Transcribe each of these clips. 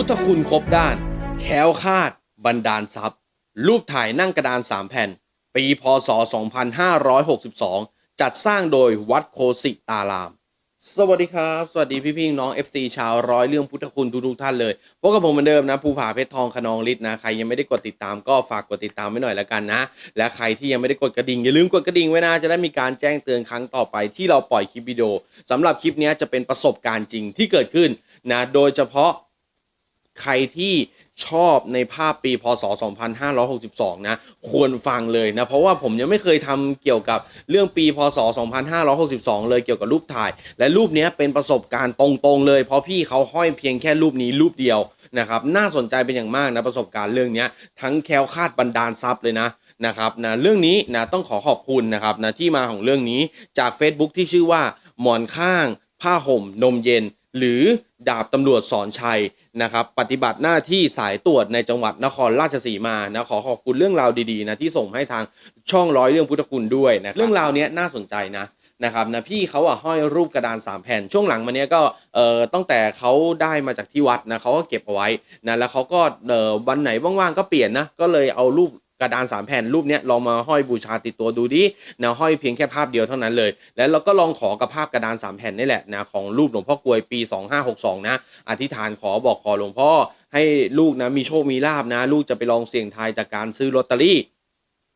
พุทธคุณครบด้าน แค้วคาด บันดาลทรัพย์ รูปถ่ายนั่งกระดาน3แผ่น ปีพศ 2562 จัดสร้างโดยวัดโคสิตาราม สวัสดีครับ สวัสดีพี่พี่น้อง FC ชาวร้อยเรื่องพุทธคุณทุกๆท่านเลยพบกับผมเหมือนเดิมนะภูผาเพชรทองขนองฤทธิ์นะ ใครยังไม่ได้กดติดตามก็ฝากกดติดตามไว้หน่อยแล้วกันนะ และใครที่ยังไม่ได้กดกระดิ่งอย่าลืมกดกระดิ่งไว้นะ จะได้มีการแจ้งเตือนครั้งต่อไปที่เราปล่อยคลิปวิดีโอสำหรับคลิปนี้จะเป็นประสบการณ์จริงที่เกิดขึ้นนะ โดยเฉพาะ ใครที่ชอบในภาพปีพศ 2562 นะ ควรฟังเลยนะ เพราะว่าผมยังไม่เคยทำเกี่ยวกับเรื่องปีพศ 2562 เลยเกี่ยวกับรูปถ่าย และรูปนี้เป็นประสบการณ์ตรงๆเลย เพราะพี่เขาห้อยเพียงแค่รูปนี้รูปเดียวนะครับ น่าสนใจเป็นอย่างมากนะประสบการณ์เรื่องนี้ทั้งแคล้วคาดบันดาลทรัพย์เลยนะนะครับนะเรื่องนี้นะต้องขอขอบคุณนะครับนะที่มาของเรื่องนี้จาก Facebook ที่ชื่อว่าหมอนข้าง ผ้าห่มนมเย็น หรือดาบตำรวจสอนชัยนะครับ ปฏิบัติหน้าที่สายตรวจในจังหวัดนครราชสีมานะขอขอบคุณเรื่องราวดีๆนะที่ส่งให้ทางช่องร้อยเรื่องพุทธคุณด้วยนะเรื่องราวเนี้ยน่าสนใจนะนะครับนะพี่เขาอะห้อยรูปกระดานสามแผ่นช่วงหลังมาเนี้ยก็เอ่อตั้งแต่เขาได้มาจากที่วัดนะเขาก็เก็บเอาไว้นะแล้วเขาก็เอ่อวันไหนว่างๆก็เปลี่ยนนะก็เลยเอารูป กระดานสามแผ่นรูปเนี้ยลองมาห้อยบูชาติดตัวดูดินะห้อยเพียงแค่ภาพเดียวเท่านั้นเลย แล้วเราก็ลองขอกับภาพกระดานสามแผ่นนี่แหละนะของรูปหลวงพ่อกวยปี 2562 นะ อธิษฐานขอบอกขอหลวงพ่อให้ลูกนะมีโชคมีลาบนะ ลูกจะไปลองเสี่ยงทายจากการซื้อลอตเตอรี่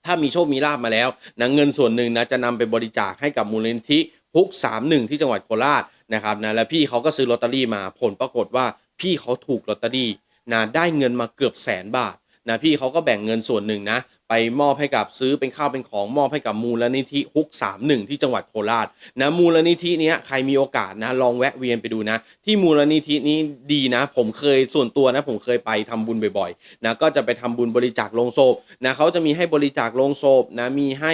ถ้ามีโชคมีลาบมาแล้วนะเงินส่วนหนึ่งนะจะนำไปบริจาคให้กับมูลนิธิพุก31 ที่จังหวัดโคราชนะครับนะแล้วพี่เขาก็ซื้อลอตเตอรี่มาผลปรากฏว่าพี่เขาถูกลอตเตอรี่นะได้เงินมาเกือบแสนบาท นะพี่เขาก็แบ่งเงินส่วนหนึ่งนะ ไปมอบให้กับซื้อเป็นข้าวเป็นของมอบให้กับมูลนิธิฮุก 31 ที่จังหวัดโคราชนะมูลนิธินี้ใครมีโอกาสนะลองแวะเวียนไปดูนะ ที่มูลนิธินี้ดีนะ ผมเคยส่วนตัวนะผมเคยไปทำบุญบ่อยๆนะก็จะไปทำบุญบริจาคโลงศพนะเขาจะมีให้บริจาคโลงศพนะมีให้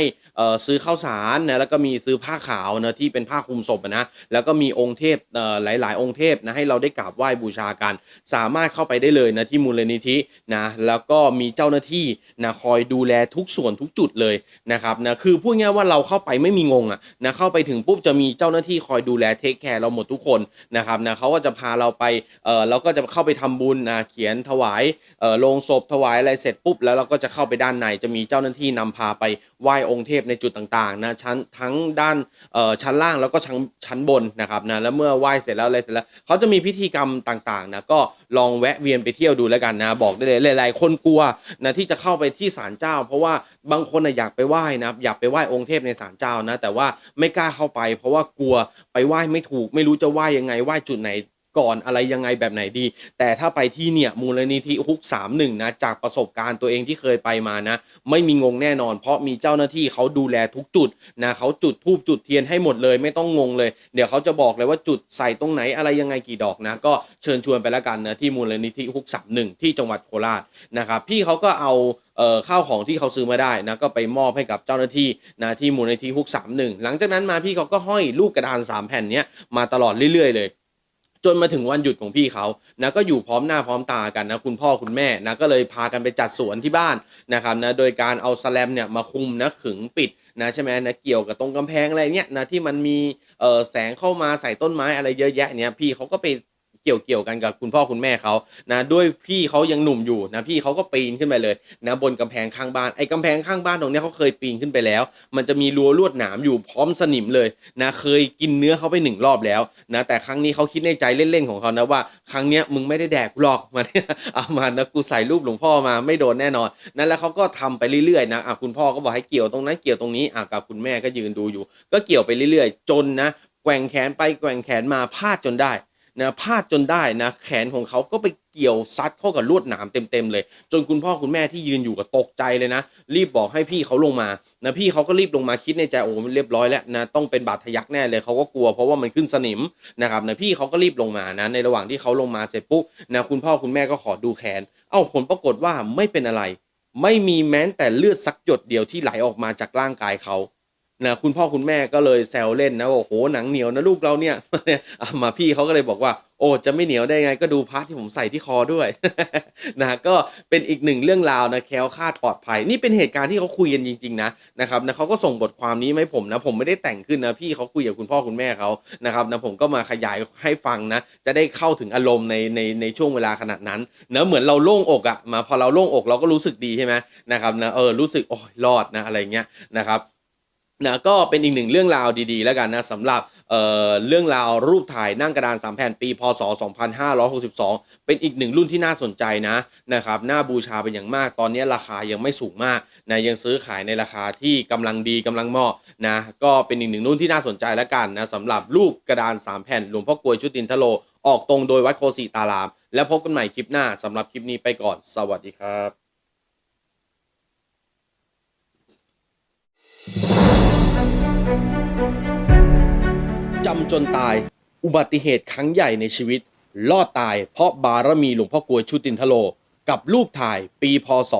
ซื้อข้าวสารนะแล้วก็มีซื้อผ้าขาวนะที่เป็นผ้าคลุมศพนะแล้วก็มีองค์เทพอ่อหลาย ๆ องค์เทพนะให้เราได้กราบไหว้บูชากัน สามารถเข้าไปได้เลยนะที่มูลนิธินะแล้วก็มีเจ้าหน้าที่นะคอยดูแลทุกส่วนทุกจุดเลยนะครับนะคือพูดง่ายๆว่าเราเข้าไปไม่มีงงอะนะเข้าไปถึงปุ๊บจะมีเจ้าหน้าที่คอยดูแลเทคแคร์เราหมดทุกคนนะครับนะเขาก็จะพาเราไปเออเราก็จะเข้าไปทำบุญนะเขียนถวายเออลงศพถวายอะไรเสร็จปุ๊บแล้วเราก็จะเข้าไปด้านในจะมีเจ้าหน้าที่นำพาไปไหว้องค์เทพในจุดต่างๆนะชั้นทั้งด้านเออชั้นล่างแล้วก็ชั้นชั้นบนนะครับนะแล้วเมื่อไหว้เสร็จแล้วอะไรเสร็จแล้วเขาจะมีพิธีกรรมต่างๆนะก็ลองแวะเวียนไปเที่ยวดูแล้วกันนะบอกได้เลยหลายๆคนกลัวนะที่จะเข้าไปที่ศาลเจ้าเพราะว่าบางคนนะอยากไปไหว้นะอยากไปไหว้องค์เทพในศาลเจ้านะ แต่ว่าไม่กล้าเข้าไป เพราะว่ากลัวไปไหว้ไม่ถูก ไม่รู้จะไหว้ยังไงไหว้จุดไหน ก่อนอะไรยังไงแบบไหนดี แต่ถ้าไปที่เนี่ยมูลนิธิฮุก31นะจากประสบการณ์ตัวเองที่เคยไปมานะ ไม่มีงงแน่นอน เพราะมีเจ้าหน้าที่เขาดูแลทุกจุดนะเขาจุดทูบจุดเทียนให้หมดเลย ไม่ต้องงงเลย เดี๋ยวเขาจะบอกเลยว่าจุดใส่ตรงไหนอะไรยังไงกี่ดอกนะ ก็เชิญชวนไปแล้วกันนะที่มูลนิธิฮุก31ที่จังหวัดโคราชนะครับพี่เขาก็เอาเอ่อข้าวของที่เขาซื้อมาได้นะก็ไปมอบให้กับเจ้าหน้าที่นะที่มูลนิธิฮุก31 หลังจากนั้นมาพี่เขาก็ห้อยลูกกระดานสามแผ่นเนี้ยมาตลอดเรื่อยๆเลย จนมาถึงวันหยุดของพี่เขานะก็อยู่พร้อมหน้าพร้อมตากันนะคุณพ่อคุณแม่นะก็เลยพากันไปจัดสวนที่บ้านนะครับนะโดยการเอาสแลมเนี่ยมาคุมนะขึงปิดนะใช่ไหมนะเกี่ยวกับตรงกำแพงอะไรเนี้ยนะที่มันมีเอ่อแสงเข้ามาใส่ต้นไม้อะไรเยอะแยะเนี่ยพี่เขาก็ไป เกี่ยวเกี่ยวกันกับคุณพ่อคุณแม่เขานะด้วยพี่เขายังหนุ่มอยู่นะพี่เขาก็ปีนขึ้นไปเลยนะบนกำแพงข้างบ้านไอ้กำแพงข้างบ้านตรงนี้เขาเคยปีนขึ้นไปแล้ว มันจะมีรั้วลวดหนามอยู่พร้อมสนิมเลยนะเคยกินเนื้อเขาไปหนึ่งรอบแล้วนะแต่ครั้งนี้เขาคิดในใจเล่นๆของเขานะว่าครั้งเนี้ยมึงไม่ได้แดกกูหรอกมาเนี่ยเอามานะกูใส่รูปหลวงพ่อมาไม่โดนแน่นอนนั่นแล้วเขาก็ทำไปเรื่อยๆนะอะคุณพ่อก็บอกให้เกี่ยวตรงนั้นเกี่ยวตรงนี้อะกับคุณแม่ก็ยืนดูอยู่ ก็เกี่ยวไปเรื่อยๆ จนนะแกว่งแขนไปแกว่งแขนมาพลาดจนได้ นะพลาดจนได้นะแขนของเขาก็ไปเกี่ยวซัดเข้ากับลวดหนามเต็มๆเลย จนคุณพ่อคุณแม่ที่ยืนอยู่ก็ตกใจเลยนะ รีบบอกให้พี่เขาลงมานะพี่เขาก็รีบลงมาคิดในใจโอ้มันเรียบร้อยแล้วนะต้องเป็นบาดทะยักแน่เลยเขาก็กลัวเพราะว่ามันขึ้นสนิมนะครับนะพี่เขาก็รีบลงมานะในระหว่างที่เขาลงมาเสร็จปุ๊บนะคุณพ่อคุณแม่ก็ขอดูแขน เอ้าผลปรากฏว่าไม่เป็นอะไร ไม่มีแม้แต่เลือดสักหยดเดียวที่ไหลออกมาจากร่างกายเขา นะคุณพ่อคุณแม่ก็เลยแซวเล่นนะว่าโอ้โหหนังเหนียวนะลูกเราเนี่ยมาพี่เขาก็เลยบอกว่า โอ้จะไม่เหนียวได้ไงก็ดูพาร์ทที่ผมใส่ที่คอด้วยนะก็เป็นอีกหนึ่งเรื่องราวนะแคล้วคาดปลอดภัย นี่เป็นเหตุการณ์ที่เขาคุยกันจริง ๆ นะนะครับนะเขาก็ส่งบทความนี้มาให้ผมนะ ผมไม่ได้แต่งขึ้นนะพี่เขาคุยกับคุณพ่อคุณแม่เขานะครับนะผมก็มาขยายให้ฟังนะ จะได้เข้าถึงอารมณ์ในในในช่วงเวลาขนาดนั้นเนะเหมือนเราโล่งอกอะ่ะมาพอเราโล่งอกเราก็รู้สึกดีใช่ไหมนะครับนะเออรู้สึกโอ้ยรอดนะอะไรเงี้ยนะครับ นะก็เป็นอีกหนึ่งเรื่องราวดีๆ แล้วกันนะสำหรับเเรื่องราวรูปถ่ายนั่งกระดานสามแผ่นปี พศ 2562 เป็นอีกหนึ่งรุ่นที่น่าสนใจนะนะครับน่าบูชาเป็นอย่างมาก ตอนนี้ราคายังไม่สูงมากนะยังซื้อขายในราคาที่กำลังดีกำลังเหมาะนะก็เป็นอีกหนึ่งรุ่นที่น่าสนใจแล้วกันนะสำหรับรูปกระดานสามแผ่นหลวงพ่อกลวยชุตินทโล ออกตรงโดยวัดโคสีตาราม แล้วพบกันใหม่คลิปหน้าสำหรับคลิปนี้ไปก่อน สวัสดีครับ จำจนตาย อุบัติเหตุครั้งใหญ่ในชีวิต รอดตายเพราะบารมีหลวงพ่อกลวยชุตินทโล กับรูปถ่ายปีพศ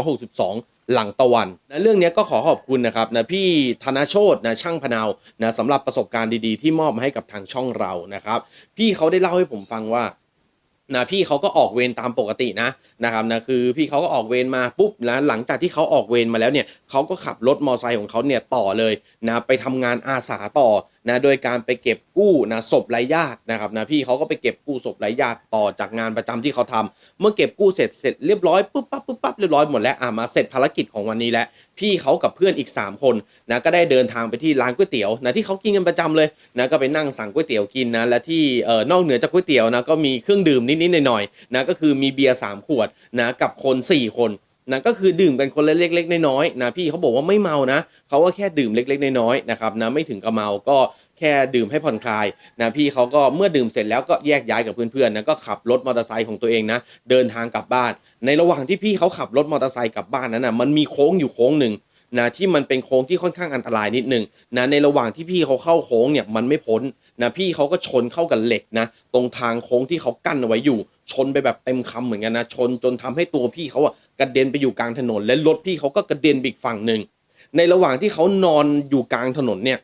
2562 หลังตะวันนะเรื่องนี้ก็ขอขอบคุณนะครับนะพี่ธนาโชตนะช่างพนาวนะสำหรับประสบการณ์ดีๆ ที่มอบมาให้กับทางช่องเรานะครับ พี่เขาได้เล่าให้ผมฟังว่านะพี่เขาก็ออกเวรตามปกตินะนะครับนะคือพี่เขาก็ออกเวรมาปุ๊บนะหลังจากที่เขาออกเวรมาแล้วเนี่ยเขาก็ขับรถมอเตอร์ไซค์ของเขาเนี่ยต่อเลยนะไปทำงานอาสาต่อ นะโดยการไปเก็บกู้นะศพไร้ญาตินะครับนะพี่เขาก็ไปเก็บกู้ศพไร้ญาติต่อจากงานประจำที่เขาทำเมื่อเก็บกู้เสร็จเสร็จเรียบร้อยปุ๊บปั๊บปุ๊บปั๊บเรียบร้อยหมดแล้วอะมาเสร็จภารกิจของวันนี้แล้วพี่เขากับเพื่อนอีก 3 คนนะก็ได้เดินทางไปที่ร้านก๋วยเตี๋ยวนะที่เขากินกันประจำเลยนะก็ไปนั่งสั่งก๋วยเตี๋ยวกินนะและที่เอ่อนอกเหนือจากก๋วยเตี๋ยวนะก็มีเครื่องดื่มนิดๆหน่อยๆนะก็คือมีเบียร์สามขวดนะกับคน 4 คน นะก็คือดื่มกันคนละเล็ก ๆ น้อยๆนะพี่เขาบอกว่าไม่เมานะเขาก็แค่ดื่มเล็ก ๆ น้อยๆนะครับนะไม่ถึงกับเมาก็แค่ดื่มให้ผ่อนคลายนะพี่เขาก็เมื่อดื่มเสร็จแล้วก็แยกย้ายกับเพื่อนๆนะก็ขับรถมอเตอร์ไซค์ของตัวเองนะเดินทางกลับบ้าน ในระหว่างที่พี่เขาขับรถมอเตอร์ไซค์กลับบ้านนั้นนะมันมีโค้งอยู่โค้งหนึ่งนะที่มันเป็นโค้งที่ค่อนข้างอันตรายนิดนึงนะในระหว่างที่พี่เขาเข้าโค้งเนี่ยมันไม่พ้น นะพี่เขาก็ชนเข้ากับเหล็กนะ ตรงทางโค้งที่เขากั้นเอาไว้อยู่ ชนไปแบบเต็มคำเหมือนกันนะชนจนทำให้ตัวพี่เขาอะกระเด็นไปอยู่กลางถนน และรถพี่เขาก็กระเด็นไปอีกฝั่งหนึ่งในระหว่างที่เขานอนอยู่กลางถนนเนี่ย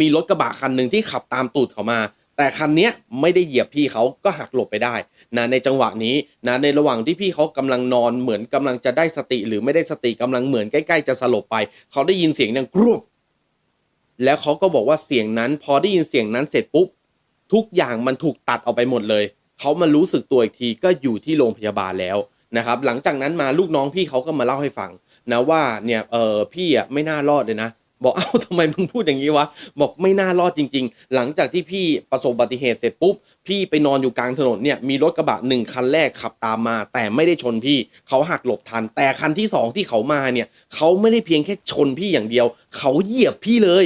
มีรถกระบะคันหนึ่งที่ขับตามตูดเขามา แต่คันเนี้ยไม่ได้เหยียบพี่เขาก็หักหลบไปได้นะในจังหวะนี้นะในระหว่างที่พี่เขากำลังนอนเหมือนกำลังจะได้สติ หรือไม่ได้สติกำลังเหมือนใกล้ ๆ จะสลบไป เขาได้ยินเสียงดังกรุบ แล้วเขาก็บอกว่าเสียงนั้น พอได้ยินเสียงนั้นเสร็จปุ๊บทุกอย่างมันถูกตัดออกไปหมดเลยเขามารู้สึกตัวอีกทีก็อยู่ที่โรงพยาบาลแล้วนะครับ หลังจากนั้นมาลูกน้องพี่เขาก็มาเล่าให้ฟังนะว่าเนี่ยเออพี่อะไม่น่ารอดเลยนะบอกเอ้าทำไมมึงพูดอย่างนี้วะบอกไม่น่ารอดจริง ๆ หลังจากที่พี่ประสบอุบัติเหตุเสร็จปุ๊บพี่ไปนอนอยู่กลางถนนเนี่ยมีรถกระบะหนึ่งคันแรกขับตามมา แต่ไม่ได้ชนพี่เขาหักหลบทัน แต่คันที่สองที่เขามาเนี่ยเขาไม่ได้เพียงแค่ชนพี่อย่างเดียว เขาเหยียบพี่เลย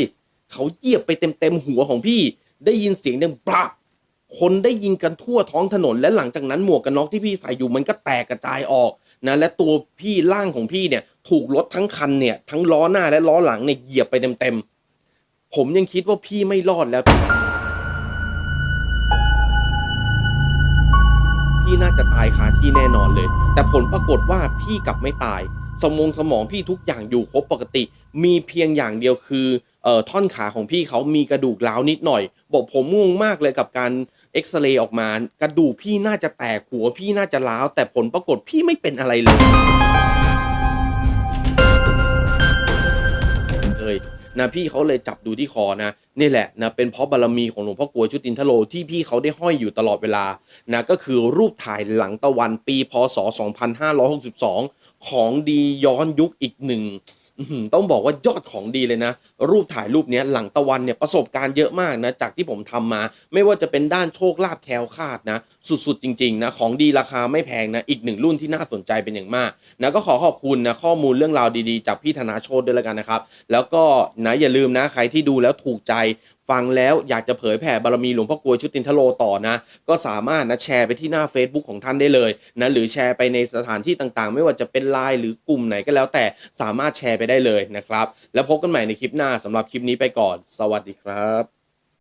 เขาเหยียบไปเต็มๆหัวของพี่ ได้ยินเสียงดังปะคนได้ยินกันทั่วท้องถนน และหลังจากนั้นหมวกกันน็อกที่พี่ใส่อยู่มันก็แตกกระจายออกนะและตัวพี่ร่างของพี่เนี่ยถูกรถทั้งคันเนี่ยทั้งล้อหน้าและล้อหลังเนี่ยเหยียบไปเต็มๆผมยังคิดว่าพี่ไม่รอดแล้วพี่น่าจะตายคาที่แน่นอนเลย แต่ผลปรากฏว่าพี่กลับไม่ตาย สมองสมองพี่ทุกอย่างอยู่ครบปกติ มีเพียงอย่างเดียวคือ เอ่อท่อนขาของพี่เขามีกระดูกร้าวนิดหน่อย บอกผมงงมากเลยกับการเอ็กซเรย์ออกมากระดูกพี่น่าจะแตกหัวพี่น่าจะร้าว แต่ผลปรากฏพี่ไม่เป็นอะไรเลยเลยนะพี่เขาเลยจับดูที่คอนะนี่แหละนะเป็นเพราะบารมีของหลวงพ่อกลวยชุตินทโลที่พี่เขาได้ห้อยอยู่ตลอดเวลานะก็คือรูปถ่ายหลังตะวันปีพศ 2562 ของดีย้อนยุคอีกหนึ่ง ต้องบอกว่ายอดของดีเลยนะ รูปถ่ายรูปนี้หลังตะวันเนี่ยประสบการณ์เยอะมากนะ จากที่ผมทำมา ไม่ว่าจะเป็นด้านโชคลาภแคลคาดนะ สุดๆ จริงๆนะ ของดีราคาไม่แพงนะ อีกหนึ่งรุ่นที่น่าสนใจเป็นอย่างมากนะก็ขอขอบคุณนะข้อมูลเรื่องราวดีๆ จากพี่ธนาโชตด้วยแล้วกันนะครับ แล้วก็นะอย่าลืมนะใครที่ดูแล้วถูกใจฟังแล้วอยากจะเผยแผ่บารมีหลวงพ่อกลวยชุตินทโลต่อนะ ก็สามารถนะแชร์ไปที่หน้า Facebook ของท่านได้เลยนะหรือแชร์ไปในสถานที่ต่างๆ ไม่ว่าจะเป็นไลน์หรือกลุ่มไหนก็แล้วแต่สามารถแชร์ไปได้เลยนะครับ แล้วพบกันใหม่ในคลิปหน้าสำหรับคลิปนี้ไปก่อน สวัสดีครับ